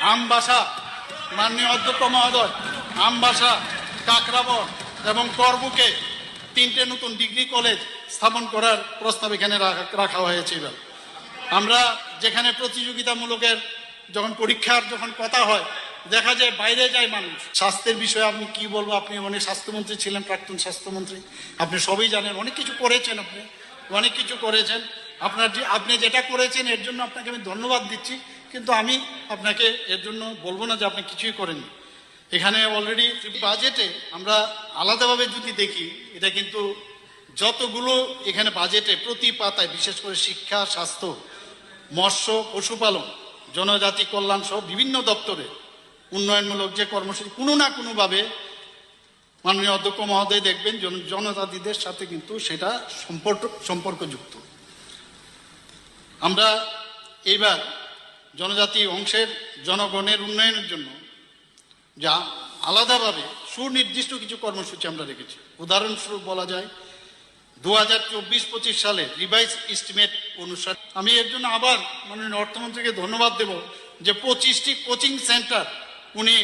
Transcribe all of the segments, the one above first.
আমবাসা, মাননীয় অধ্যক্ষ মহোদয়, আমবাসা, কাকরাবন এবং করবুকে তিনটে নতুন ডিগ্রি কলেজ স্থাপন করার প্রস্তাব এখানে রাখা- রাখা হয়েছে আমরা যেখানে প্রতিযোগিতামূলকের যখন পরীক্ষার যখন কথা হয়, দেখা যায় বাইরে যায় মানুষ। স্বাস্থ্যের বিষয়ে আপনি কি বলব? আপনি অনেক স্বাস্থ্যমন্ত্রী ছিলেন, প্রাক্তন স্বাস্থ্যমন্ত্রী। আপনি সবই জানেন, অনেক কিছু করেছেন আপনি, অনেক কিছু করেছেন। আপনার যে আপনি যেটা করেছেন, এর জন্য আপনাকে আমি ধন্যবাদ দিচ্ছি, কিন্তু আমি আপনাকে এর জন্য বলব না যে আপনি কিছুই করেননি। এখানে অলরেডি বাজেটে আমরা আলাদাভাবে যদি দেখি, এটা কিন্তু যতগুলো এখানে বাজেটে প্রতি পাতায়, বিশেষ করে শিক্ষা, স্বাস্থ্য, মৎস্য, পশুপালন, জনজাতি কল্যাণ সহ বিভিন্ন দপ্তরে উন্নয়নমূলক যে কর্মসূচি, কোনো না কোনোভাবে মাননীয় অধ্যক্ষ মহোদয় দেখবেন, জন- জনজাতিদের সাথে কিন্তু সেটা সম্পর্ক সম্পর্কযুক্ত। আমরা এইবার জনজাতি অংশের জনগণের উন্নয়নের জন্য যা আলাদাভাবে সুনির্দিষ্ট কিছু কর্মসূচি আমরা রেখেছি। উদাহরণস্বরূপ বলা যায় দু হাজার চব্বিশ পঁচিশ সালে রিভাইজ এস্টিমেট অনুসারে আমি এর জন্য আবার মাননীয় অর্থমন্ত্রীকে ধন্যবাদ দেব যে পঁচিশটি কোচিং সেন্টার উনি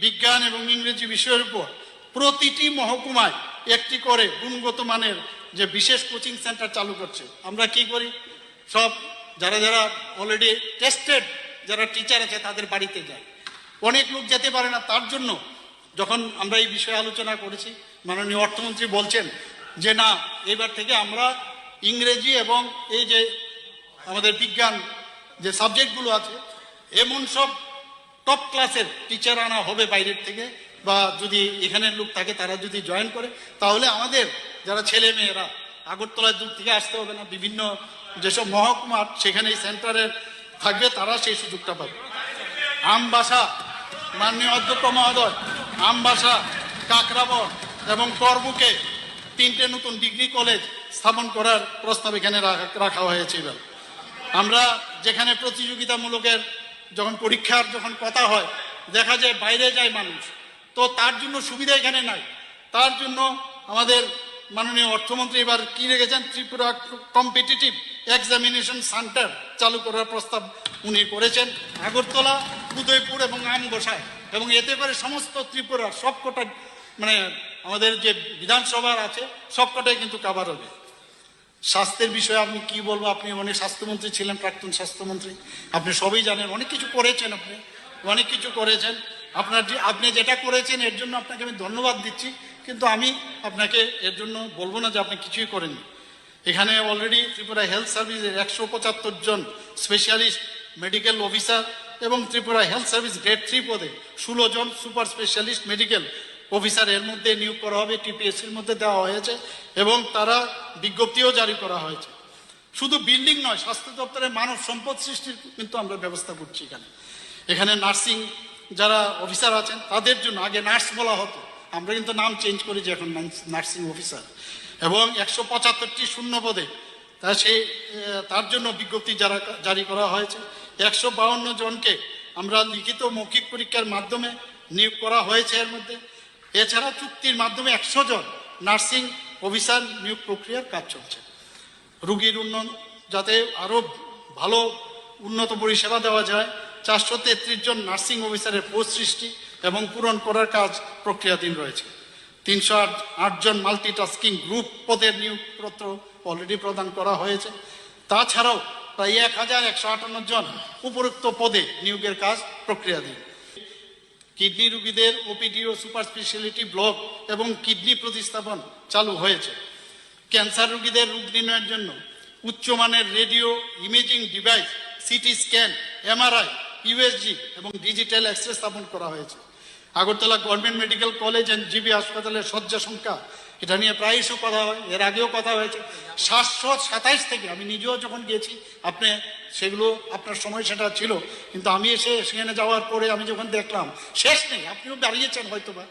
বিজ্ঞান এবং ইংরেজি বিষয়ের উপর প্রতিটি মহকুমায় একটি করে গুণগত মানের যে বিশেষ কোচিং সেন্টার চালু করছে। আমরা কি করি? সব যারা যারা অলরেডি টেস্টেড যারা টিচার আছে, তাদের বাড়িতে যায়। অনেক লোক যেতে পারে না, তার জন্য যখন আমরা এই বিষয়ে আলোচনা করেছি, মাননীয় অর্থমন্ত্রী বলছেন যে, না, এবার থেকে আমরা ইংরেজি এবং এই যে আমাদের বিজ্ঞান যে সাবজেক্টগুলো আছে, এমন সব টপ ক্লাসের টিচার আনা হবে বাইরের থেকে, বা যদি এখানের লোক থাকে, তারা যদি জয়েন করে, তাহলে আমাদের যারা ছেলে মেয়েরা আগরতলায় দূর থেকে আসতে হবে না, বিভিন্ন যেসব মহকুমার সেখানে এই থাকবে, তারা সেই সুযোগটা পাবে। আমবাসা, মাননীয় অধ্যক্ষ মহোদয়, আমবাসা, কাকরাবন এবং করবুকে তিনটে নতুন ডিগ্রি কলেজ স্থাপন করার প্রস্তাব এখানে রাখা- রাখা হয়েছে এবার। আমরা যেখানে প্রতিযোগিতামূলকের যখন পরীক্ষার যখন কথা হয়, দেখা যায় বাইরে যায় মানুষ। তো তার জন্য সুবিধা এখানে নাই। তার জন্য আমাদের মাননীয় অর্থমন্ত্রী, এবার কি রেখেছেন? ত্রিপুরা কম্পিটিটিভ এক্সামিনেশন সেন্টার চালু করার প্রস্তাব উনি করেছেন। আগরতলা, উদয়পুর এবং আমবসায় এবং এতে করে সমস্ত ত্রিপুরার সবকটা মানে আমাদের যে বিধানসভার আছে, সবকটাই কিন্তু কাবার হবে। স্বাস্থ্যের বিষয়ে আপনি কি বলব? আপনি অনেক স্বাস্থ্যমন্ত্রী ছিলেন, প্রাক্তন স্বাস্থ্যমন্ত্রী। আপনি সবই জানেন, অনেক কিছু করেছেন আপনি, অনেক কিছু করেছেন। আপনার আপনি যেটা করেছেন, এর জন্য আপনাকে আমি ধন্যবাদ দিচ্ছি। কিন্তু আমি আপনাকে এর জন্য বলব না যে আপনি কিছুই করেননি। এখানে অলরেডি ত্রিপুরা হেলথ সার্ভিসের একশো পঁচাত্তর জন স্পেশালিস্ট মেডিকেল অফিসার এবং Tripura health service grade three পদে ষোলো জন সুপার স্পেশালিস্ট মেডিকেল অফিসার এর মধ্যে নিয়োগ করা হবে টিপিএসসির মধ্যে দেওয়া হয়েছে এবং তারা বিজ্ঞপ্তিও জারি করা হয়েছে। শুধু বিল্ডিং নয়, স্বাস্থ্য দপ্তরের মানব সম্পদ সৃষ্টির কিন্তু আমরা ব্যবস্থা করছি এখানে। এখানে নার্সিং যারা অফিসার আছেন, তাদের জন্য আগে নার্স বলা হতো। আমরা কিন্তু নাম চেঞ্জ করেছি এখন নার্সিং অফিসার। এবং একশো পঁচাত্তরটি শূন্য পদে তা সেই তার জন্য বিজ্ঞপ্তি যারা জারি করা হয়েছে, একশো বাউন্ন জনকে আমরা লিখিত মৌখিক পরীক্ষার মাধ্যমে নিয়োগ করা হয়েছে এর মধ্যে। এছাড়া চুক্তির মাধ্যমে একশো জন নার্সিং অফিসার নিয়োগ প্রক্রিয়ার কাজ চলছে। রুগীর উন্নয়ন, যাতে আরও ভালো উন্নত পরিষেবা দেওয়া যায়। চারশো তেত্রিশ জন নার্সিং অফিসারের পোস্ট সৃষ্টি এবং পূরণ করার কাজ প্রক্রিয়াধীন রয়েছে। তিনশো আট আটজন মাল্টিটাস্কিং গ্রুপ পদের নিয়োগপত্র অলরেডি প্রদান করা হয়েছে। তাছাড়াও প্রায় এক হাজার একশো আটান্ন জন উপরোক্ত পদে নিয়োগের কাজ প্রক্রিয়াধীন। কিডনি রোগীদের ওপিডি ও সুপার স্পেশালিটি ব্লক এবং কিডনি প্রতিস্থাপন চালু হয়েছে। ক্যান্সার রোগীদের রোগ নির্ণয়ের জন্য উচ্চমানের radio imaging device, CT scan, MRI, USG এবং ডিজিটাল এক্স স্থাপন করা হয়েছে। Agartala government medical college and GB হাসপাতালের শয্যা সংখ্যা, এটা নিয়ে প্রায়শই কথা হয়, এর আগেও কথা হয়েছে। সাতশো সাতাইশ থেকে, আমি নিজেও যখন গিয়েছি, আপনি সেগুলো আপনার সময় সেটা ছিল, কিন্তু আমি এসে সেখানে যাওয়ার পরে আমি যখন দেখলাম, শেষ নেই, আপনিও দাঁড়িয়েছেন হয়তোবা,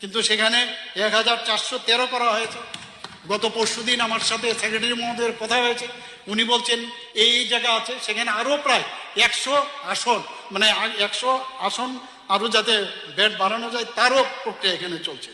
কিন্তু সেখানে এক হাজার চারশো তেরো করা হয়েছে। গত পরশুদিন আমার সাথে সেক্রেটারি মহোদয়ের কথা হয়েছে, উনি বলছেন, এই জায়গা আছে, সেখানে আরও প্রায় একশো আসন মানে একশো আসন আরও যাতে বেড বাড়ানো যায় তারও প্রক্রিয়া এখানে চলছে।